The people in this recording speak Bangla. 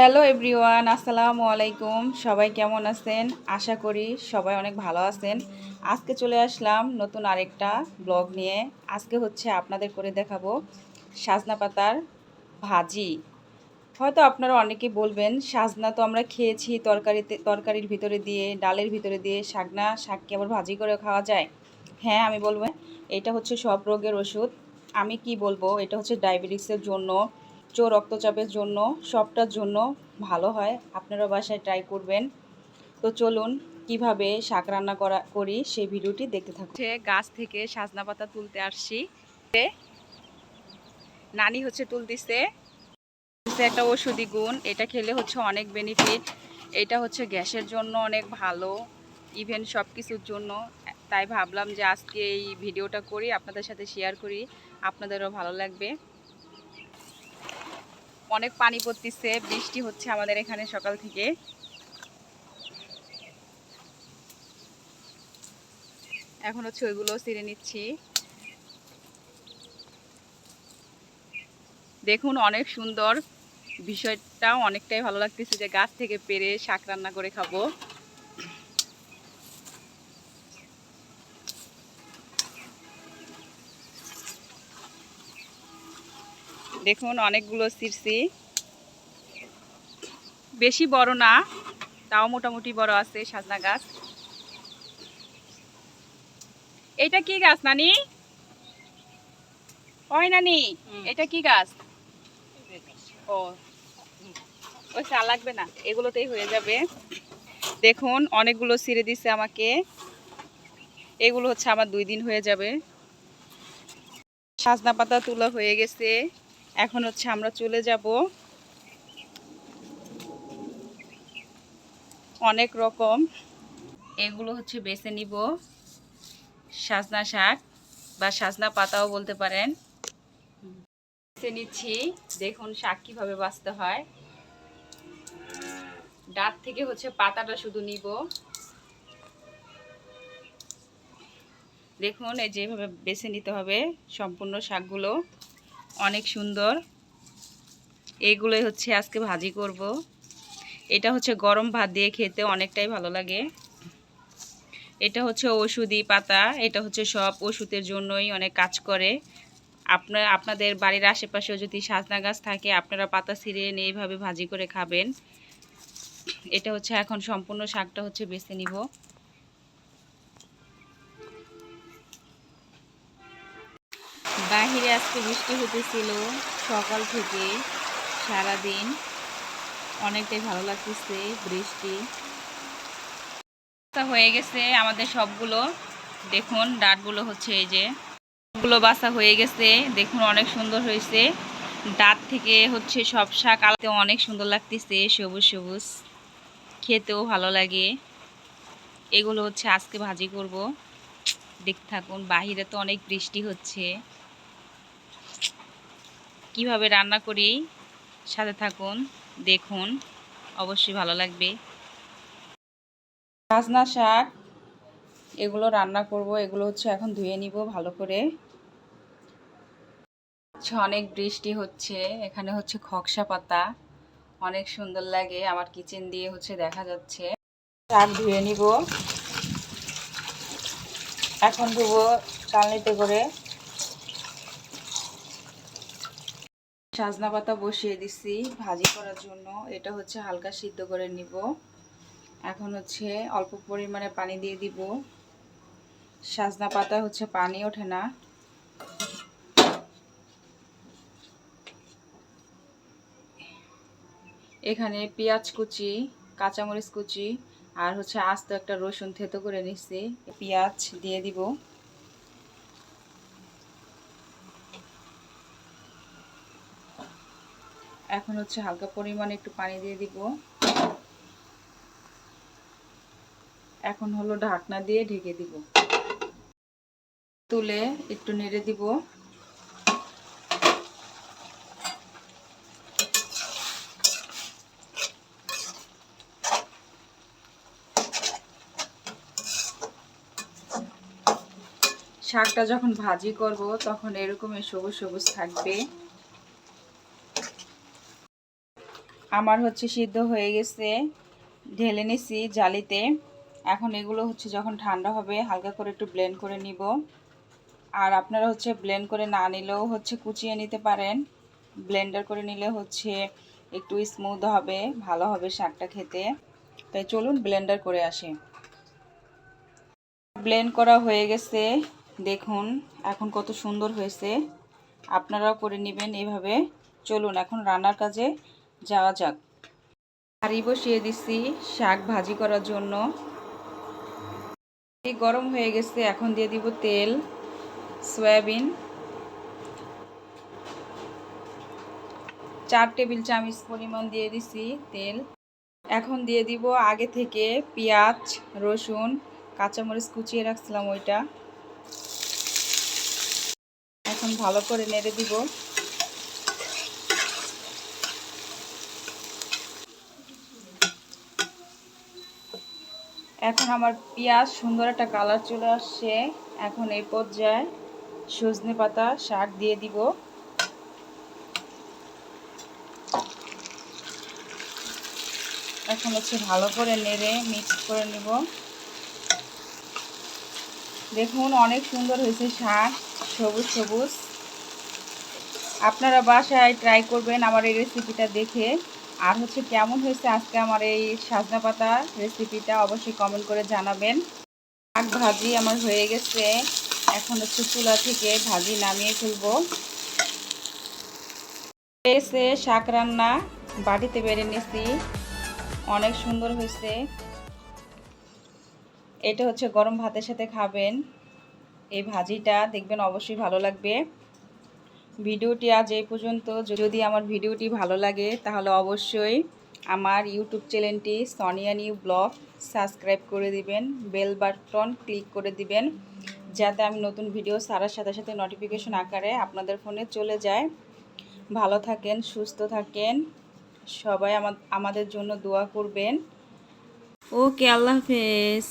হ্যালো এভরিওয়ান আসসালামু আলাইকুম সবাই কেমন আছেন? আশা করি সবাই অনেক ভালো আছেন। আজকে চলে আসলাম নতুন আরেকটা ব্লগ নিয়ে। আজকে হচ্ছে আপনাদের করে দেখাবো সাজনা পাতার ভাজি। হয়তো আপনারা অনেকেই বলবেন, সাজনা তো আমরা খেয়েছি তরকারিতে, তরকারির ভিতরে দিয়ে, ডালের ভিতরে দিয়ে শাকনা শাককে আবার ভাজি করে খাওয়া যায়? হ্যাঁ আমি বলব, এটা হচ্ছে সব রোগের ওষুধ। আমি কি বলব, এটা হচ্ছে ডায়াবেটিক্সের জন্য উচ্চ রক্তচাপের জন্য, সবটার জন্য ভালো হয়। আপনারা বাসায় ট্রাই করবেন। তো চলুন, কীভাবে শাক রান্না করা, করি সেই ভিডিওটি দেখতে থাকুন। গাছ থেকে সাজনা পাতা তুলতে আসছি। নানি হচ্ছে তুলতেছে। একটা ওষুধি গুণ। এটা খেলে হচ্ছে অনেক বেনিফিট এটা হচ্ছে গ্যাসের জন্য অনেক ভালো। ইভেন সব কিছুর জন্য। তাই ভাবলাম যে আজকে এই ভিডিওটা করি, আপনাদের সাথে শেয়ার করি। আপনাদেরও ভালো লাগবে। অনেক পানি পড়তেছে, বৃষ্টি হচ্ছে আমাদের এখানে সকাল থেকে। এখন হচ্ছে ওইগুলো ছিঁড়ে নিচ্ছি। দেখুন, অনেক সুন্দর। বিষয়টা অনেকটাই ভালো লাগতেছে যে গাছ থেকে পেরে শাক রান্না করে খাব। দেখুন অনেকগুলো সিরসি। বেশি বড় না তাও মোটামুটি বড় আছে সাজনা গাছ। এটা কি গাছ নানি? ওই নানি এটা কি গাছ? ও ওই চা লাগবে না এগুলোতেই হয়ে যাবে। দেখুন অনেকগুলো ছিঁড়ে দিছে আমাকে। এগুলো হচ্ছে আমার দুই দিন হয়ে যাবে। সাজনা পাতা তোলা হয়ে গেছে। এখন হচ্ছে আমরা চলে যাব অনেক রকম। এগুলো হচ্ছে বেছে নিব। সাজনা শাক বা সাজনা পাতাও বলতে পারেন। বেছে নিচ্ছি। দেখুন শাক কীভাবে বাঁচতে হয়। ডাট থেকে হচ্ছে পাতাটা শুধু নিব। দেখুন এই যেভাবে বেছে নিতে হবে সম্পূর্ণ শাকগুলো। অনেক সুন্দর। এইগুলোই হচ্ছে আজকে ভাজি করব। এটা হচ্ছে গরম ভাত দিয়ে খেতে অনেকটাই ভালো লাগে। এটা হচ্ছে ওষুধি পাতা, এটা হচ্ছে সব ওষুধের জন্যই অনেক কাজ করে। আপনার, আপনাদের বাড়ির আশেপাশেও যদি সাজনা গাছ থাকে, আপনারা পাতা ছিঁড়ে এনে এইভাবে ভাজি করে খাবেন। এটা হচ্ছে এখন সম্পূর্ণ শাকটা হচ্ছে বেছে নিব। আজকে বৃষ্টি হতেছিল সকাল থেকে সারাদিন। অনেকটাই ভালো লাগতেছে বৃষ্টি। হয়ে গেছে আমাদের সবগুলো। দেখুন, ডাটগুলো হচ্ছে এই যে। সবগুলো বাসা হয়ে গেছে। দেখুন, অনেক সুন্দর হয়েছে। ডাট থেকে হচ্ছে সব শাক আলাতে অনেক সুন্দর লাগতেছে, সবুজ সবুজ। খেতেও ভালো লাগে। এগুলো হচ্ছে আজকে ভাজি করব। দেখতে থাকুন, বাহিরে তো অনেক বৃষ্টি হচ্ছে। কীভাবে রান্না করি, সাথে থাকুন, দেখুন, অবশ্যই ভালো লাগবে। সাজনা শাক, এগুলো রান্না করব, এগুলো হচ্ছে এখন ধুয়ে নিব ভালো করে। অনেক বৃষ্টি হচ্ছে, এখানে হচ্ছে খকসা পাতা, অনেক সুন্দর লাগে, আমার কিচেন দিয়ে হচ্ছে দেখা যাচ্ছে। শাক ধুয়ে নিব। এখন ধুবো চালনিতে করে। সাজনা পাতা বসিয়ে দিছি ভাজি করার জন্য। এটা হচ্ছে হালকা সিদ্ধ করে নিব। এখন হচ্ছে অল্প পরিমাণে পানি দিয়ে দিব। সাজনা পাতা হচ্ছে পানি ওঠে না। এখানে পেঁয়াজ কুচি, কাঁচামরিচ কুচি আর হচ্ছে আস্ত একটা রসুন থেতো করে নিচ্ছি পেঁয়াজ দিয়ে দিব। এখন হচ্ছে হালকা পরিমাণে একটু পানি দিয়ে দিব। এখন হলো ঢাকনা দিয়ে ঢেকে দিব। তুলে একটু নেড়ে দিব। শাকটা যখন ভাজি করব, তখন এরকমই সবুজ সবুজ থাকবে। আমার হচ্ছে সিদ্ধ হয়ে গেছে। ঢেলে নিছি জালিতে। এখন এগুলো হচ্ছে যখন ঠান্ডা হবে, হালকা করে একটু ব্লেন্ড করে নিব। আর আপনারা হচ্ছে ব্লেন্ড করে না নিলেও হচ্ছে কুচিয়ে নিতে পারেন। ব্লেন্ডার করে নিলে হচ্ছে একটু স্মুথ হবে, ভালো হবে শাকটা খেতে। তাই চলুন ব্লেন্ডার করে আসি। ব্লেন্ড করা হয়ে গেছে, দেখুন এখন কত সুন্দর হয়েছে। আপনারাও করে নেবেন এভাবে। চলুন এখন রান্নার কাজে যাওয়া যাক। হাঁড়ি বসিয়ে দিচ্ছি শাক ভাজি করার জন্য। গরম হয়ে গেছে, এখন দিয়ে দিব তেল, সয়াবিন। চার টেবিল চামচ পরিমাণ দিয়ে দিছি তেল। এখন দিয়ে দিব আগে থেকে পেঁয়াজ, রসুন, কাঁচামরিচ কুচিয়ে রাখছিলাম ওইটা। এখন ভালো করে নেড়ে দিব। এখন আমার পেঁয়াজ, সুন্দর একটা কালার চলে আসছে। এখন এই পর্যায়ে সজনে পাতা, শাক দিয়ে দিব। এখন হচ্ছে ভালো করে নেড়ে মিক্স করে নেব। দেখুন, অনেক সুন্দর হয়েছে শাক, সবুজ সবুজ। আপনারা বাসায় ট্রাই করবেন আমার এই রেসিপিটা দেখে। আর হচ্ছে কেমন হয়েছে আজকে আমার এই সাজনা পাতা রেসিপিটা অবশ্যই কমেন্ট করে জানাবেন। শাক ভাজি আমার হয়ে গেছে। এখন হচ্ছে চুলা থেকে ভাজি নামিয়ে ফেলব। এসে শাক রান্না বাটিতে বেড়ে নিছি। অনেক সুন্দর হয়েছে। এটা হচ্ছে গরম ভাতের সাথে খাবেন। এই ভাজিটা দেখবেন অবশ্যই ভালো লাগবে। ভিডিওটি আজ এই পর্যন্ত। যদি আমার ভিডিওটি ভালো লাগে, তাহলে অবশ্যই আমার ইউটিউব চ্যানেলটি সনিয়া নিউ ব্লগ সাবস্ক্রাইব করে দিবেন, বেল বাটন ক্লিক করে দিবেন, যাতে আমি নতুন ভিডিও সারার সাথে সাথে নোটিফিকেশন আকারে আপনাদের ফোনে চলে যায়। ভালো থাকেন, সুস্থ থাকেন, সবাই আমাদের জন্য দোয়া করবেন। ওকে, আল্লাহ হাফেজ।